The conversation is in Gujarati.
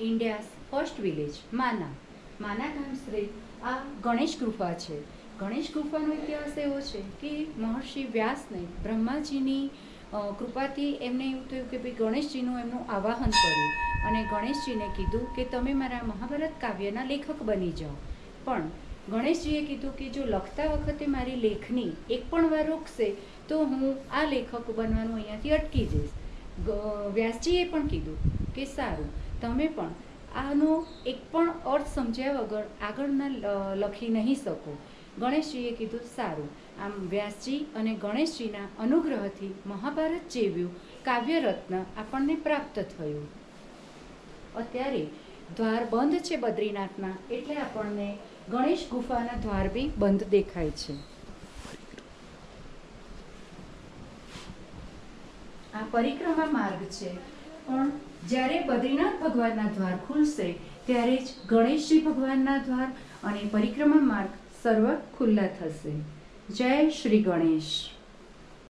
ઇન્ડિયાઝ ફર્સ્ટ વિલેજ, માના. માના ગામ શ્રી આ ગણેશ ગુફા છે. ગણેશ ગુફાનો ઇતિહાસ એવો છે કે મહર્ષિ વ્યાસને બ્રહ્માજીની કૃપાથી એમને એવું થયું કે ભાઈ ગણેશજીનું એમનું આવાહન કર્યું અને ગણેશજીને કીધું કે તમે મારા મહાભારત કાવ્યના લેખક બની જાઓ. પણ ગણેશજીએ કીધું કે જો લખતા વખતે મારી લેખની એક પણ વાર રોકશે, તો હું આ લેખક બનવાનું અહીંયાથી અટકી જઈશ. વ્યાસજીએ પણ કીધું કે સારું તમે પણ આનો એક પણ અર્થ સમજ્યા વગર આગળના લખી નહીં શકો. ગણેશજીએ કીધું, સારું. આમ વ્યાસજી અને ગણેશજીના અનુગ્રહથી મહાભારત જેવ્યું કાવ્યરત્ન આપણને પ્રાપ્ત થયું. અત્યારે દ્વાર બંધ છે બદ્રીનાથના એટલે આપણને ગણેશ ગુફાના દ્વાર બી બંધ દેખાય છે. આ પરિક્રમા માર્ગ છે. પણ જ્યારે બદ્રીનાથ ભગવાનના દ્વાર ખુલશે, ત્યારે જ ગણેશજી ભગવાનના દ્વાર અને પરિક્રમા માર્ગ સર્વ ખુલ્લા થશે. જય શ્રી ગણેશ.